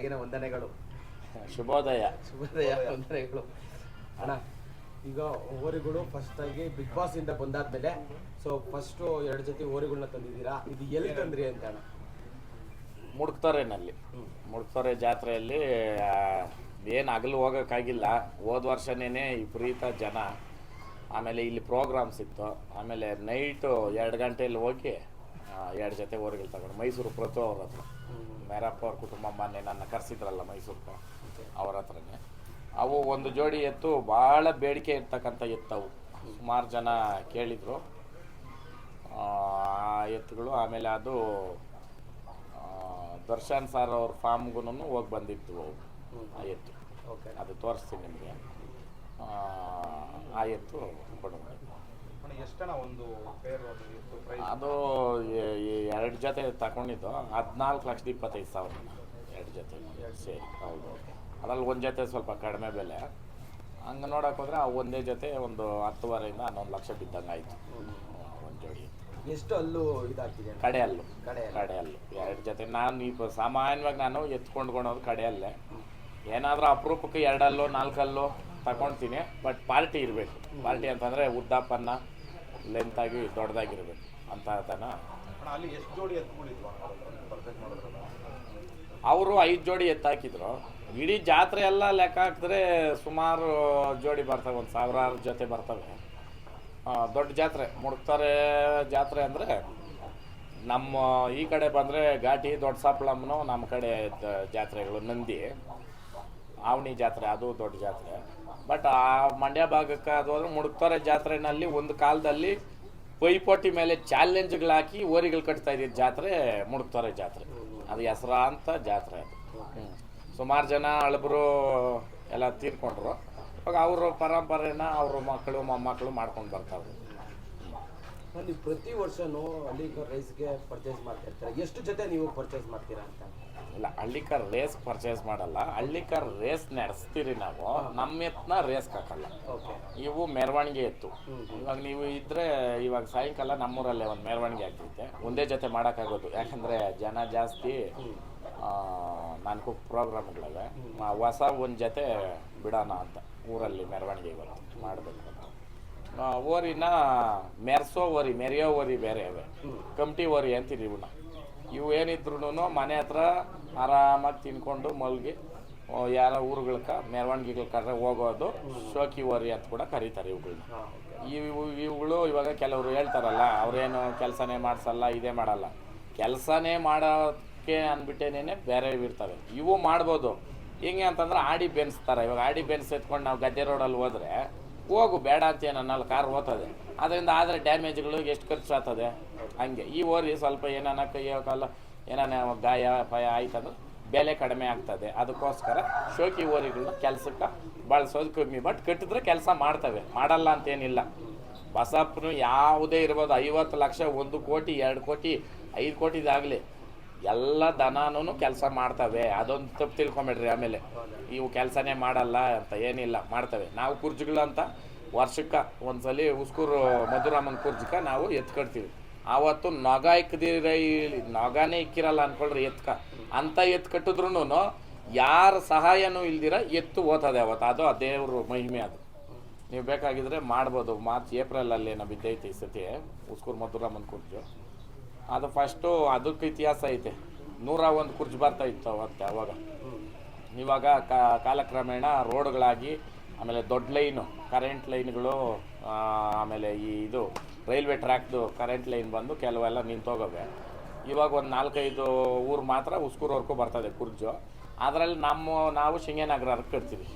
ಬೆಳಗಿನ ವಂದನೆಗಳು. ಶುಭೋದಯ. ಶುಭೋದಯ ವಂದನೆಗಳು. ಅಣ್ಣ ಈಗ ಓರಿಗಳು ಫಸ್ಟ್ ಆಗಿ ಬಿಗ್ ಬಾಸ್ ಇಂದ ಬಂದಾದ್ಮೇಲೆ ಸೊ ಫಸ್ಟ್ ಎರಡು ಜೊತೆ ಓರಿಗಳನ್ನ ತಂದಿದ್ದೀರಾ? ಇದು ಎಲ್ಲಿ ತಂದ್ರಿ ಅಂತ ಅಣ್ಣ? ಮುಡ್ಕ್ತೊರೆನಲ್ಲಿ. ಮುಡ್ತಾರೆ ಜಾತ್ರೆಯಲ್ಲಿ ಏನು ಹಗಲು ಹೋಗೋಕ್ಕಾಗಿಲ್ಲ. ಹೋದ ವರ್ಷನೇ ವಿಪರೀತ ಜನ. ಆಮೇಲೆ ಇಲ್ಲಿ ಪ್ರೋಗ್ರಾಮ್ಸ್ ಇತ್ತು. ಆಮೇಲೆ ನೈಟು ಎರಡು ಗಂಟೆಯಲ್ಲಿ ಹೋಗಿ ಎರಡು ಜೊತೆ ಓರಿಗಳು ತಗೊಂಡು ಮೈಸೂರು ಪ್ರತು ಅವ್ರ ಹತ್ರ. ಮೇರಪ್ಪ ಅವ್ರ ಕುಟುಂಬ ಮೊನ್ನೆ ನನ್ನ ಕರೆಸಿದ್ರಲ್ಲ ಮೈಸೂರಿಗೆ. ಅವ್ರ ಹತ್ರನೇ. ಅವು ಒಂದು ಜೋಡಿ ಎತ್ತು ಭಾಳ ಬೇಡಿಕೆ ಇರ್ತಕ್ಕಂಥ ಎತ್ತವು. ಸುಮಾರು ಜನ ಕೇಳಿದರು. ಆ ಎತ್ತುಗಳು ಆಮೇಲೆ ಅದು ದರ್ಶನ್ ಸರ್ ಅವ್ರ ಫಾರ್ಮ್ಗೂ ಹೋಗಿ ಬಂದಿತ್ತು ಅವು. ಆ ಎತ್ತು. ಓಕೆ. ಅದು ತೋರಿಸ್ತೀನಿ ನಿಮಗೆ. ಆ ಎತ್ತು ಕೊಡೋದು ಅದು ಎರಡು ಜೊತೆ ತಗೊಂಡಿದ್ದು. ಹದಿನಾಲ್ಕು ಲಕ್ಷದ ಇಪ್ಪತ್ತೈದು ಸಾವಿರ ಎರಡು ಜೊತೆ ಸೇರಿ. ಹೌದು. ಅದ್ರಲ್ಲಿ ಒಂದು ಜೊತೆ ಸ್ವಲ್ಪ ಕಡಿಮೆ ಬೆಲೆ. ಹಂಗೆ ನೋಡಕ್ಕೆ ಹೋದ್ರೆ ಆ ಒಂದೇ ಜೊತೆ ಒಂದು ಹತ್ತುವರೆಯಿಂದ ಹನ್ನೊಂದು ಲಕ್ಷ ಬಿದ್ದಂಗೆ ಆಯಿತು. ಒಂದು ಜೋಡಿ. ಎಷ್ಟು ಅಲ್ಲೂ ಇದಾಗ್ತಿದೆ? ಕಡೆ ಅಲ್ಲೂ ಕಡೆ ಕಡೆ ಕಡೆಯಲ್ಲು ಎರಡು ಜೊತೆ ನಾನು ಈಗ ಸಾಮಾನ್ಯವಾಗಿ ನಾನು ಎತ್ಕೊಂಡ್ಕೊಳೋದು ಕಡೆಯಲ್ಲೇ ಏನಾದರೂ ಅಪರೂಪಕ್ಕೆ ಎರಡಲ್ಲೋ ನಾಲ್ಕಲ್ಲೋ ತಗೊಳ್ತೀನಿ ಬಟ್ ಪಾರ್ಟಿ ಇರಬೇಕು. ಪಾರ್ಟಿ ಅಂತಂದರೆ ಉದ್ದಾಪನ್ನ ಲೆಂತಾಗಿ ದೊಡ್ಡದಾಗಿರ್ಬೇಕು ಅಂತ ತನ ಅಲ್ಲಿ ಎಷ್ಟು ಜೋಡಿ ಅವರು ಐದು ಜೋಡಿ ಎತ್ತಾಕಿದ್ರು. ಇಡೀ ಜಾತ್ರೆ ಎಲ್ಲ ಲೆಕ್ಕ ಹಾಕಿದ್ರೆ ಸುಮಾರು ಜೋಡಿ ಬರ್ತವೆ ಒಂದು ಸಾವಿರಾರು ಜೊತೆ ಬರ್ತವೆ. ದೊಡ್ಡ ಜಾತ್ರೆ ಮುಡ್ತಾರೆ ಜಾತ್ರೆ ಅಂದರೆ ನಮ್ಮ ಈ ಕಡೆ ಬಂದರೆ ಘಾಟಿ ದೊಡ್ಡ ಸಾಪ್ಳಮ್ಮನು ನಮ್ಮ ಕಡೆ ಜಾತ್ರೆಗಳು ನಂದಿ. ಆವಣಿ ಜಾತ್ರೆ, ಅದು ದೊಡ್ಡ ಜಾತ್ರೆ. ಬಟ್ ಆ ಮಂಡ್ಯ ಭಾಗಕ್ಕೆ ಅದು ಅಂದ್ರೆ ಮುಡುಕ್ತಾರೆ ಜಾತ್ರೆನಲ್ಲಿ ಒಂದು ಕಾಲದಲ್ಲಿ ಪೈಪೋಟಿ ಮೇಲೆ ಚಾಲೆಂಜ್ಗಳು ಹಾಕಿ ಓರಿಗಳು ಕಟ್ತಾ ಇದ್ದಿದ್ದ ಜಾತ್ರೆ, ಮುಡುಕ್ತಾರೆ ಜಾತ್ರೆ. ಅದು ಹೆಸರಾಂತ ಜಾತ್ರೆ ಅದು. ಸುಮಾರು ಜನ ಅಳಬರು ಎಲ್ಲ ತೀರ್ಕೊಂಡ್ರು. ಅವಾಗ ಅವರು ಪರಂಪರೆನ ಅವ್ರ ಮಕ್ಕಳು, ಮೊಮ್ಮಕ್ಕಳು ಮಾಡ್ಕೊಂಡು ಬರ್ತಾವ್ರು ನೀವು ಪ್ರತಿ ವರ್ಷನೂ ಹಳ್ಳಿಕರ್ ರೈಸ್ಗೆ ಪರ್ಚೇಸ್ ಮಾಡ್ತಾ ಇರ್ತೀರಾ ಎಷ್ಟು ಜೊತೆ ನೀವು ಪರ್ಚೇಸ್ ಮಾಡ್ತೀರಾ ಅಂತ? ಇಲ್ಲ ಹಳ್ಳಿಕರ್ ರೇಸ್ ಪರ್ಚೇಸ್ ಮಾಡಲ್ಲ. ಹಳ್ಳಿಕರ್ ರೇಸ್ ನಡೆಸ್ತೀರಿ ನಾವು. ನಮ್ಮ ಎತ್ತನ್ನ ರೇಸ್ ಹಾಕಲ್ಲ. ಓಕೆ. ಇವು ಮೆರವಣಿಗೆ ಇತ್ತು ಇವಾಗ ನೀವು ಇದ್ರೆ ಇವಾಗ ಸಾಯಂಕಾಲ ನಮ್ಮೂರಲ್ಲೇ ಒಂದು ಮೆರವಣಿಗೆ ಆಗ್ತೈತೆ. ಒಂದೇ ಜೊತೆ ಮಾಡೋಕ್ಕಾಗೋದು. ಯಾಕಂದರೆ ಜನ ಜಾಸ್ತಿ ನನಗೂ ಪ್ರೋಗ್ರಾಮ್ಗಳಿವೆ ಹೊಸ ಒಂದು ಜೊತೆ ಬಿಡೋಣ ಅಂತ ಊರಲ್ಲಿ ಮೆರವಣಿಗೆ ಇವತ್ತು ಮಾಡಬೇಕು ಓರಿನ ಮೆರ್ಸೋ ಓರಿ ಮೆರೆಯೋ ಓರಿ ಬೇರೆ ಅವೆ ಕಮ್ಟಿ ಓರಿ ಅಂತೀರಿ ಇವನ್ನ ಇವು ಏನಿದ್ರು ಮನೆ ಹತ್ರ ಆರಾಮಾಗಿ ತಿನ್ಕೊಂಡು ಮಲ್ಗಿ ಯಾರ ಊರುಗಳ್ಕ ಮೆರವಣಿಗೆಗಳ ಕರೆ ಹೋಗೋದು ಶೋಕಿ ಓರಿ ಅಂತ ಕೂಡ ಕರೀತಾರೆ ಇವುಗಳನ್ನ ಇವು ಇವುಗಳು ಇವಾಗ ಕೆಲವರು ಹೇಳ್ತಾರಲ್ಲ ಅವ್ರೇನು ಕೆಲಸನೇ ಮಾಡಿಸಲ್ಲ ಇದೇ ಮಾಡಲ್ಲ. ಕೆಲಸನೇ ಮಾಡೋಕ್ಕೆ ಅಂದ್ಬಿಟ್ಟೇನೇ ಬೇರೆ ಇರ್ತವೆ. ಇವು ಮಾಡ್ಬೋದು. ಹೆಂಗೆ ಅಂತಂದ್ರೆ ಆಡಿ ಬೆನ್ಸ್ತಾರೆ ಇವಾಗ ಆಡಿ ಬೆನ್ಸ್ ಎತ್ಕೊಂಡು ನಾವು ಗದ್ದೆ ರೋಡಲ್ಲಿ ಹೋದ್ರೆ ಹೋಗು ಬೇಡ ಅಂತ ಏನು ಅನ್ನಲ್ಲ ಕಾರ್ ಹೋಗ್ತದೆ ಅದರಿಂದ ಆದರೆ ಡ್ಯಾಮೇಜ್ಗಳು ಎಷ್ಟು ಖರ್ಚು ಆಗ್ತದೆ? ಹಂಗೆ. ಈ ಓರಿ ಸ್ವಲ್ಪ ಏನಾನ ಕೈಯೋ ಕಾಲ ಏನಾನ ಗಾಯ ಪಾಯ ಆಯ್ತಂದ್ರೆ ಬೆಲೆ ಕಡಿಮೆ ಆಗ್ತದೆ. ಅದಕ್ಕೋಸ್ಕರ ಶೋಕಿ ಓರಿಗಳನ್ನ ಕೆಲಸಕ್ಕೆ ಬಳಸೋದು ಕಮ್ಮಿ. ಬಟ್ ಕಟ್ಟಿದ್ರೆ ಕೆಲಸ ಮಾಡ್ತವೆ. ಮಾಡಲ್ಲ ಅಂತೇನಿಲ್ಲ. ಬಸಪ್ಪನು ಯಾವುದೇ ಇರ್ಬೋದು. ಐವತ್ತು ಲಕ್ಷ, ಒಂದು ಕೋಟಿ, ಎರಡು ಕೋಟಿ, ಐದು ಕೋಟಿದಾಗಲಿ. ಎಲ್ಲ ದನಾನು ಕೆಲಸ ಮಾಡ್ತವೆ. ಅದೊಂದು ತಪ್ಪು ತಿಳ್ಕೊಂಬೇಡ್ರಿ ಆಮೇಲೆ. ಇವು ಕೆಲಸನೇ ಮಾಡಲ್ಲ ಅಂತ ಏನಿಲ್ಲ, ಮಾಡ್ತವೆ. ನಾವು ಕುರ್ಜಿಗಳಂತ ವರ್ಷಕ್ಕೆ ಒಂದ್ಸಲಿ ಉಸ್ಕೂರು ಮಧುರಾಮನ್ ಕುರ್ಜಿಕ ನಾವು ಎತ್ಕೊಡ್ತೀವಿ ಆವತ್ತು ನೊಗ ಇಕ್ಕದಿರ ನೊಗನೇ ಇಕ್ಕಿರಲ್ಲ ಅನ್ಕೊಳ್ರಿ ಎತ್ಕ. ಅಂತ ಎತ್ತು ಕಟ್ಟಿದ್ರು ಯಾರ ಸಹಾಯನೂ ಇಲ್ದಿರ ಎತ್ತು ಓದ್ತದೆ ಅವತ್ತು ಅದು ಆ ದೇವ್ರ ಮಹಿಮೆ ಅದು. ನೀವು ಬೇಕಾಗಿದ್ರೆ ಮಾಡ್ಬೋದು. ಮಾರ್ಚ್ ಏಪ್ರಿಲಲ್ಲಿ ಏನೋ ಬಿದ್ದೈತೆ ಈ ಸತಿ ಉಸ್ಕೂರು ಮಧುರಾಮನ್ ಕುರ್ಜು. ಅದು ಫಸ್ಟು ಅದಕ್ಕೆ ಇತಿಹಾಸ ಐತೆ. ನೂರ ಒಂದು ಕುರ್ಜು ಬರ್ತಾ ಇತ್ತು ಅವತ್ತೆ ಅವಾಗ. ಇವಾಗ ಕಾಲಕ್ರಮೇಣ ರೋಡ್ಗಳಾಗಿ, ಆಮೇಲೆ ದೊಡ್ಡ ಲೈನು ಕರೆಂಟ್ ಲೈನ್ಗಳು ಆಮೇಲೆ ಈ ಇದು, ರೈಲ್ವೆ ಟ್ರ್ಯಾಕ್ದು ಕರೆಂಟ್ ಲೈನ್ ಬಂದು ಕೆಲವೆಲ್ಲ ನಿಂತೋಗವೆ ಇವಾಗ ಒಂದು ನಾಲ್ಕೈದು ಊರು ಮಾತ್ರ ಉಸ್ಕೂರ್ವರೆಗೂ ಬರ್ತದೆ ಕುರ್ಜು. ಅದರಲ್ಲಿ ನಮ್ಮ, ನಾವು ಶಿಂಗೇನಗರ ಕಟ್ತೀವಿ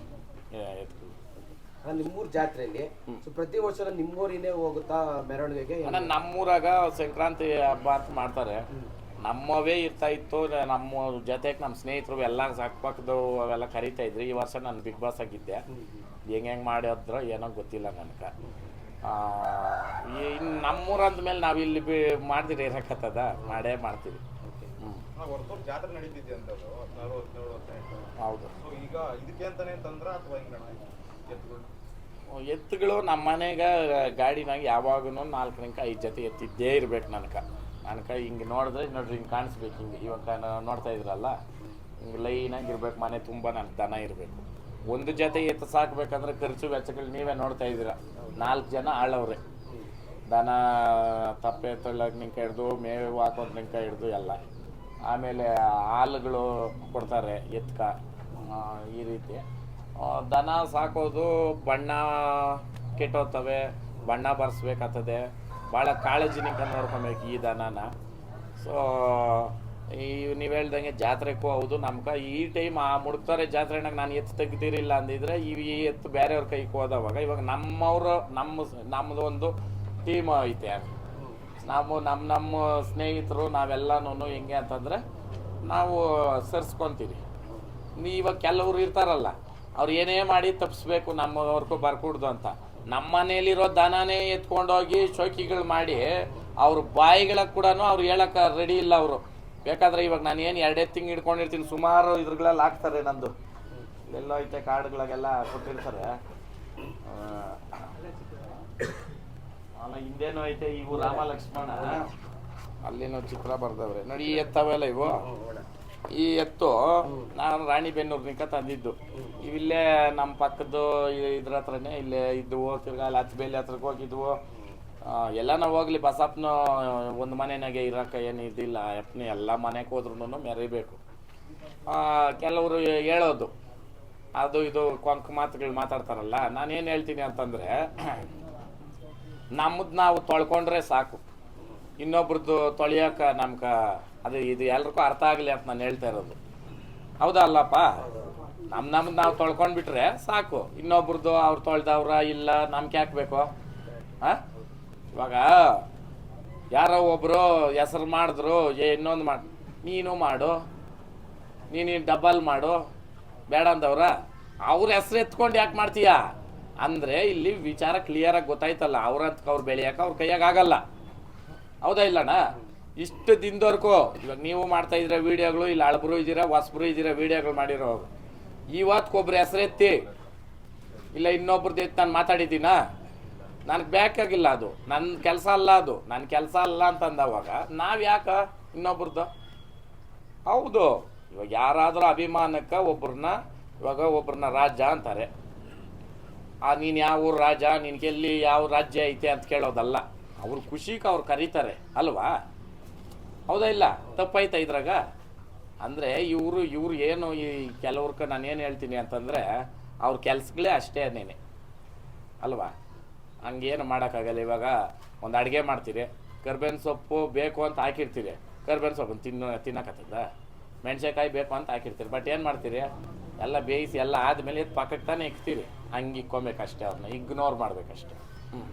ನಿಮ್ಮೂರ್ ಜಾತ್ರೆಯಲ್ಲಿ ಸೊ ಪ್ರತಿ ವರ್ಷ ನಿಮ್ಮೂರಿನೇ ಹೋಗುತ್ತಾ ಮೆರವಣಿಗೆಗೆ? ಅಣ್ಣ ನಮ್ಮೂರಾಗ ಸಂಕ್ರಾಂತಿ ಹಬ್ಬ ಅಂತ ಮಾಡ್ತಾರೆ. ನಮ್ಮವೇ ಇರ್ತಾ ಇತ್ತು ನಮ್ಮ ಜೊತೆಗೆ ನಮ್ಮ ಸ್ನೇಹಿತರು ಎಲ್ಲ ಅಕ್ಕಪಕ್ಕದು ಅವೆಲ್ಲ ಕರಿತಾ ಇದ್ರಿ. ಈ ವರ್ಷ ನಾನು ಬಿಗ್ ಬಾಸ್ ಆಗಿದ್ದೆ. ಹೆಂಗೆ ಹೆಂಗೆ ಮಾಡ್ಯಾದ್ರ ಏನೋ ಗೊತ್ತಿಲ್ಲ ನನಗೆ. ಇನ್ನು ನಮ್ಮೂರ ಅಂದ್ಮೇಲೆ ನಾವು ಇಲ್ಲಿ ಬಿ ಮಾಡ್ದಿರಿ ಇರಕತ್ತದ? ಮಾಡೇ ಮಾಡ್ತೀವಿ. ಹೌದು. ಸೊ ಈಗ ಇದಕ್ಕೆ ಅಂತಾನೆ ತಂದ್ರ ಅಥವಾ ಎತ್ತುಗಳು ನಮ್ಮ ಮನೆಗೆ ಗಾಡಿನಾಗ ಯಾವಾಗೂ ನಾಲ್ಕರಿಂದ ಐದು ಜೊತೆ ಎತ್ತಿದ್ದೇ ಇರ್ಬೇಕು ನನಗೆ. ನನಗೆ ಹಿಂಗೆ ನೋಡಿದ್ರೆ ನೋಡ್ರಿ ಹಿಂಗೆ ಕಾಣಿಸ್ಬೇಕು ಹಿಂಗೆ. ಇವಾಗ ನೋಡ್ತಾ ಇದ್ರಲ್ಲ ಲೈನಾಗಿ ಇರ್ಬೇಕು, ಮನೆ ತುಂಬ ನನಗೆ ದನ ಇರಬೇಕು. ಒಂದು ಜೊತೆ ಎತ್ತು ಸಾಕ್ಬೇಕಂದ್ರೆ ಖರ್ಚು ವೆಚ್ಚಗಳು ನೀವೇ ನೋಡ್ತಾ ಇದ್ದೀರಾ. ನಾಲ್ಕು ಜನ ಆಳವ್ರೆ. ದನ, ತಪ್ಪೆ ತೊಳ್ಳೋಕೆ ನಿಂಕ ಹಿಡ್ದು ಮೇವು ಹಾಕೋದು ನಿಂಕ ಹಿಡ್ದು ಎಲ್ಲ. ಆಮೇಲೆ ಹಾಲುಗಳು ಕೊಡ್ತಾರೆ ಎತ್ಕ. ಈ ರೀತಿ. ದನ ಸಾಕೋದು ಬಣ್ಣ ಕೆಟ್ಟೋಗ್ತವೆ, ಬಣ್ಣ ಬರ್ಸ್ಬೇಕಾಗ್ತದೆ. ಭಾಳ ಕಾಳಜಿನಿಂದ ನೋಡ್ಕೊಬೇಕು ಈ ದನನ. ಸೊ ಈ ನೀವು ಹೇಳ್ದಂಗೆ ಜಾತ್ರೆಗೂ ಹೌದು ನಮ್ಗೆ ಈ ಟೈಮ್ ಆ ಮುಡ್ತಾರೆ ಜಾತ್ರೆನಾಗ ನಾನು ಎತ್ತು ತೆಗ್ದಿರಿಲ್ಲ ಅಂದಿದ್ರೆ ಈ ಎತ್ತು ಬೇರೆಯವ್ರ ಕೈಗೆ ಹೋದವಾಗ ಇವಾಗ ನಮ್ಮವರು ನಮ್ಮ ನಮ್ಮದು ಒಂದು ಟೀಮ್ ಐತೆ ನಾವು ನಮ್ಮ ನಮ್ಮ ಸ್ನೇಹಿತರು ನಾವೆಲ್ಲನೂ ಹೆಂಗೆ ಅಂತಂದರೆ ನಾವು ಸೇರಿಸ್ಕೊತೀವಿ. ಇವಾಗ ಕೆಲವ್ರು ಇರ್ತಾರಲ್ಲ ಅವ್ರು ಏನೇ ಮಾಡಿ ತಪ್ಪಿಸ್ಬೇಕು ನಮ್ಮವ್ರಿಗೂ ಬರ್ಕೂಡ್ದು ಅಂತ. ನಮ್ಮ ಮನೇಲಿರೋ ದನನೇ ಎತ್ಕೊಂಡೋಗಿ ಶೋಕಿಗಳು ಮಾಡಿ ಅವ್ರ ಬಾಯಿಗಳ ಕೂಡ ಅವ್ರು ಹೇಳಕ್ಕೆ ರೆಡಿ ಇಲ್ಲ ಅವರು. ಬೇಕಾದ್ರೆ ಇವಾಗ ನಾನು ಏನು ಎರಡೇ ತಿಂಗ್ ಹಿಡ್ಕೊಂಡಿರ್ತೀನಿ ಸುಮಾರು ಇದ್ರಗಳೆಲ್ಲ ಹಾಕ್ತಾರೆ ನಂದು. ಎಲ್ಲೋ ಐತೆ ಕಾರ್ಡ್ಗಳಿಗೆಲ್ಲ ಕೊಟ್ಟಿರ್ತಾರೆ. ಹಿಂದೇನು ಐತೆ ಇವು ರಾಮ ಲಕ್ಷ್ಮಣ. ಅಲ್ಲಿನೂ ಚಿತ್ರ ಬರ್ದವ್ರೆ. ನೋಡಿ ಎತ್ತವೆಲ್ಲ ಇವು. ಈ ಎತ್ತು ನಾನು ರಾಣಿಬೆನ್ನೂರ್ನಿಂದ ತಂದಿದ್ದು. ಇವಿಲ್ಲೇ ನಮ್ಮ ಪಕ್ಕದ್ದು ಇದ್ರ ಹತ್ರನೇ ಇಲ್ಲೇ ಇದ್ವು ತಿರ್ಗಾ ಅಲ್ಲಿ ಹಚ್ಚಬೇಲಿ ಹತ್ರಕ್ಕೆ ಹೋಗಿದ್ವು ಎಲ್ಲ ನಾವು ಹೋಗ್ಲಿ ಬಸಪ್ಪನ ಒಂದು ಮನೆನಾಗೆ ಇರೋಕೆ ಏನು ಇದಿಲ್ಲ ಅಪ್ಪನ ಎಲ್ಲ ಮನೆಗೆ ಹೋದ್ರೂ ಮೆರಿಬೇಕು. ಆ, ಕೆಲವರು ಹೇಳೋದು ಅದು ಇದು ಕೊಂಕ ಮಾತುಗಳು ಮಾತಾಡ್ತಾರಲ್ಲ ನಾನು ಏನು ಹೇಳ್ತೀನಿ ಅಂತಂದರೆ ನಮ್ಮದು ನಾವು ತೊಳ್ಕೊಂಡ್ರೆ ಸಾಕು. ಇನ್ನೊಬ್ರದ್ದು ತೊಳೆಯೋಕೆ ನಮ್ಗೆ ಅದು ಇದು ಎಲ್ರಿಗೂ ಅರ್ಥ ಆಗಲಿ ಅಂತ ನಾನು ಹೇಳ್ತಾ ಇರೋದು. ಹೌದಾ ಅಲ್ಲಪ್ಪ? ನಮ್ಮ ನಮ್ದು ನಾವು ತೊಳ್ಕೊಂಡ್ಬಿಟ್ರೆ ಸಾಕು. ಇನ್ನೊಬ್ರದ್ದು ಅವ್ರು ತೊಳೆದವ್ರ ಇಲ್ಲ ನಮ್ಗೆ ಯಾಕೆ ಬೇಕು? ಹಾಂ ಇವಾಗ ಯಾರೋ ಒಬ್ಬರು ಹೆಸರು ಮಾಡಿದ್ರು, ಏ ಇನ್ನೊಂದು ಮಾಡಿ, ನೀನು ಮಾಡು, ನೀನು ಡಬಲ್ ಮಾಡು, ಬೇಡ ಅಂದವ್ರ? ಅವ್ರ ಹೆಸರು ಎತ್ಕೊಂಡು ಯಾಕೆ ಮಾಡ್ತೀಯಾ? ಅಂದರೆ ಇಲ್ಲಿ ವಿಚಾರ ಕ್ಲಿಯರಾಗಿ ಗೊತ್ತಾಯ್ತಲ್ಲ ಅವ್ರಂತ ಅವ್ರು ಬೆಳೆಯೋಕೆ ಅವ್ರ ಕೈಯಾಗ ಆಗಲ್ಲ. ಹೌದಾ ಇಲ್ಲಣ್ಣ? ಇಷ್ಟು ದಿನದವರೆಗೂ ಇವಾಗ ನೀವು ಮಾಡ್ತಾ ಇದ್ರೆ ವೀಡಿಯೋಗಳು ಇಲ್ಲಿ ಹಳಬರು ಇದ್ದೀರಾ, ಹೊಸಬ್ರು ಇದ್ದೀರಾ ವೀಡಿಯೋಗಳು ಮಾಡಿರೋ ಇವತ್ತಿಗೊಬ್ರು ಹೆಸರೆತ್ತಿ ಇಲ್ಲ ಇನ್ನೊಬ್ರದ್ದು ಎತ್ತಿ ನಾನು ಮಾತಾಡಿದ್ದೀನಾ? ನನಗೆ ಬೇಕಾಗಿಲ್ಲ ಅದು. ನನ್ನ ಕೆಲಸ ಅಲ್ಲ ಅದು. ನನ್ನ ಕೆಲಸ ಅಲ್ಲ ಅಂತಂದವಾಗ ನಾವು ಯಾಕೆ ಇನ್ನೊಬ್ರದ್ದು? ಹೌದು. ಇವಾಗ ಯಾರಾದರೂ ಅಭಿಮಾನಕ್ಕೆ ಒಬ್ಬರನ್ನ ಇವಾಗ ಒಬ್ರನ್ನ ರಾಜ ಅಂತಾರೆ. ಆ, ನೀನು ಯಾವ ಊರು ರಾಜ? ನಿನಗೆಲ್ಲಿ ಯಾವ ರಾಜ್ಯ ಐತೆ ಅಂತ ಕೇಳೋದಲ್ಲ. ಅವ್ರ ಖುಷಿಗೆ ಅವ್ರು ಕರೀತಾರೆ, ಅಲ್ವಾ? ಹೌದಾ ಇಲ್ಲ? ತಪ್ಪಾಯ್ತಾ ಇದ್ರಾಗ? ಅಂದರೆ ಇವರು, ಇವ್ರು ಏನು ಈ ಕೆಲವ್ರಕ್ಕೆ ನಾನು ಏನು ಹೇಳ್ತೀನಿ ಅಂತಂದರೆ, ಅವ್ರ ಕೆಲ್ಸಗಳೇ ಅಷ್ಟೇ ನೀನೆ ಅಲ್ವಾ? ಹಂಗೇನು ಮಾಡೋಕ್ಕಾಗಲ್ಲ ಇವಾಗ. ಒಂದು ಅಡುಗೆ ಮಾಡ್ತೀರಿ. ಕರ್ಬೇವಿನ ಸೊಪ್ಪು ಬೇಕು ಅಂತ ಹಾಕಿರ್ತೀರಿ. ಕರ್ಬೇವಿನ ಸೊಪ್ಪು ತಿನ್ನೋ, ತಿನ್ನಕತ್ತದ? ಮೆಣಸಿನ್ಕಾಯಿ ಬೇಕು ಅಂತ ಹಾಕಿರ್ತೀರಿ. ಬಟ್ ಏನು ಮಾಡ್ತೀರಿ? ಎಲ್ಲ ಬೇಯಿಸಿ, ಎಲ್ಲ ಆದಮೇಲೆ ಪಕ್ಕಕ್ಕೆ ತಾನೇ ಇಕ್ತೀರಿ. ಹಂಗೆ ಇಕ್ಕೊಬೇಕಷ್ಟೇ ಅವ್ರನ್ನ ಇಗ್ನೋರ್ ಮಾಡಬೇಕಷ್ಟೇ. ಹ್ಞೂ